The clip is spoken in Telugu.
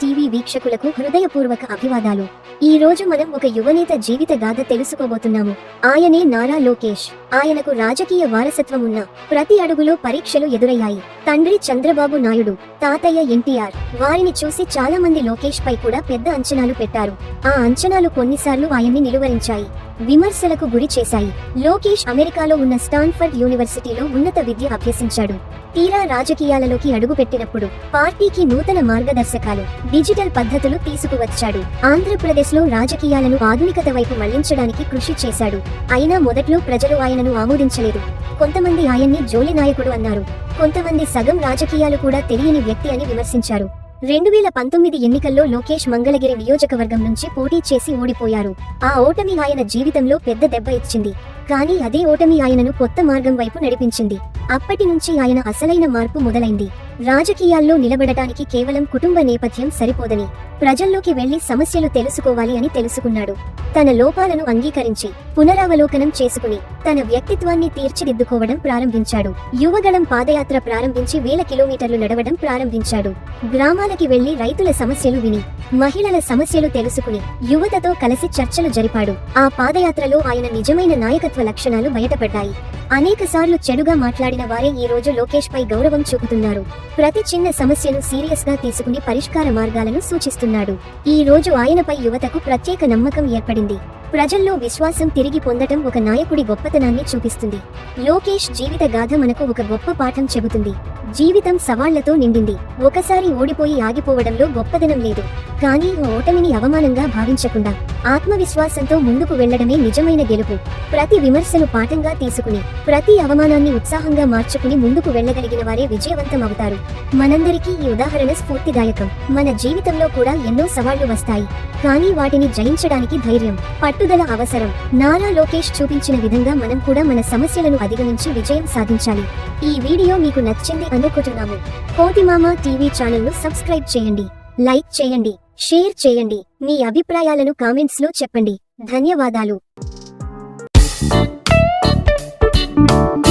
టీవీ వీక్షకులకు హృదయపూర్వక అభివాదాలు. ఈ రోజు మనం ఒక యువనేత జీవిత గాథ తెలుసుకోబోతున్నాము. ఆయనే నారా లోకేష్. ఆయనకు రాజకీయ వారసత్వం ఉన్న ప్రతి అడుగులో పరీక్షలు ఎదురయ్యాయి. తండ్రి చంద్రబాబు నాయుడు తాతయ్య ఎన్టీఆర్ వారిని చూసి చాలా మంది లోకేష్ పై కూడా పెద్ద అంచనాలు పెట్టారు. ఆ అంచనాలు కొన్నిసార్లు ఆయన్ని నిలువరించాయి విమర్శలకు గురి చేశాయి. లోకేష్ అమెరికాలో ఉన్న స్టాన్ఫర్డ్ యూనివర్సిటీలో ఉన్నత విద్య అభ్యసించాడు. తీరా రాజకీయాలలోకి అడుగుపెట్టినప్పుడు పార్టీకి నూతన మార్గదర్శకాలు డిజిటల్ పద్ధతులు తీసుకువచ్చాడు. ఆంధ్రప్రదేశ్లో రాజకీయాలను ఆధునికత వైపు మళ్ళించడానికి కృషి చేశాడు. అయినా మొదట్లో ప్రజలు ఆయన ఆయనను ఆమోదించలేదు. కొంతమంది ఆయన్ని జోలి నాయకుడు అన్నారు. కొంతమంది సగం రాజకీయాలు కూడా తెలియని వ్యక్తి అని విమర్శించారు. రెండు వేల పంతొమ్మిది ఎన్నికల్లో లోకేష్ మంగళగిరి నియోజకవర్గం నుంచి పోటీ చేసి ఓడిపోయారు. ఆ ఓటమి ఆయన జీవితంలో పెద్ద దెబ్బ ఇచ్చింది కానీ అదే ఓటమి ఆయనను కొత్త మార్గం వైపు నడిపించింది. అప్పటి నుంచి ఆయన అసలైన మార్పు మొదలైంది. రాజకీయాల్లో నిలబడటానికి కేవలం కుటుంబ నేపథ్యం సరిపోదని ప్రజల్లోకి వెళ్ళి సమస్యలు తెలుసుకోవాలి అని తెలుసుకున్నాడు. తన లోపాలను అంగీకరించి పునరావలోకనం చేసుకుని తన వ్యక్తిత్వాన్ని తీర్చిదిద్దుకోవడం ప్రారంభించాడు. యువగళం పాదయాత్ర ప్రారంభించి వేల కిలోమీటర్లు నడవడం ప్రారంభించాడు. గ్రామాలకి వెళ్ళి రైతుల సమస్యలు విని మహిళల సమస్యలు తెలుసుకుని యువతతో కలిసి చర్చలు జరిపాడు. ఆ పాదయాత్రలో ఆయన నిజమైన నాయకత్వ లక్షణాలు బయటపడ్డాయి. అనేక సార్లు చెడుగా మాట్లాడిన వారే ఈ రోజు లోకేష్ పై గౌరవం చూపుతున్నారు. ప్రతి చిన్న సమస్యను సీరియస్గా తీసుకుని పరిష్కార మార్గాలను సూచిస్తున్నాడు. ఈ రోజు ఆయనపై యువతకు ప్రత్యేక నమ్మకం ఏర్పడింది. ప్రజల్లో విశ్వాసం తిరిగి పొందటం ఒక నాయకుడి గొప్పతనాన్ని చూపిస్తుంది. లోకేష్ జీవిత గాథ మనకు ఒక గొప్ప పాఠం చెబుతుంది. జీవితం సవాళ్ళతో నిండింది. ఒకసారి ఓడిపోయి ఆగిపోవడంలో గొప్పదనం లేదు. కానీ ఆ ఓటమిని అవమానంగా భావించకుండా ఆత్మవిశ్వాసంతో ముందుకు వెళ్ళడమే నిజమైన గెలుపు. ప్రతి విమర్శను పాఠంగా తీసుకుని ప్రతి అవమానాన్ని ఉత్సాహంగా మార్చుకుని ముందుకు వెళ్ళగలిగిన వారే విజయవంతం అవుతారు మనందరికీ ఈ ఉదాహరణ స్ఫూర్తిదాయకం. మన జీవితంలో కూడా ఎన్నో సవాళ్ళు వస్తాయి. కానీ వాటిని జయించడానికి ధైర్యం పట్టుదల అవసరం. నారా లోకేష్ చూపించిన విధంగా మనం కూడా మన సమస్యలను అధిగమించి విజయం సాధించాలి. ఈ వీడియో మీకు నచ్చింది అనుకుంటున్నాము. కోతిమామ టీవీ ఛానల్ను సబ్స్క్రైబ్ చేయండి లైక్ చేయండి షేర్ చేయండి. మీ అభిప్రాయాలను కామెంట్స్లో చెప్పండి. ధన్యవాదాలు.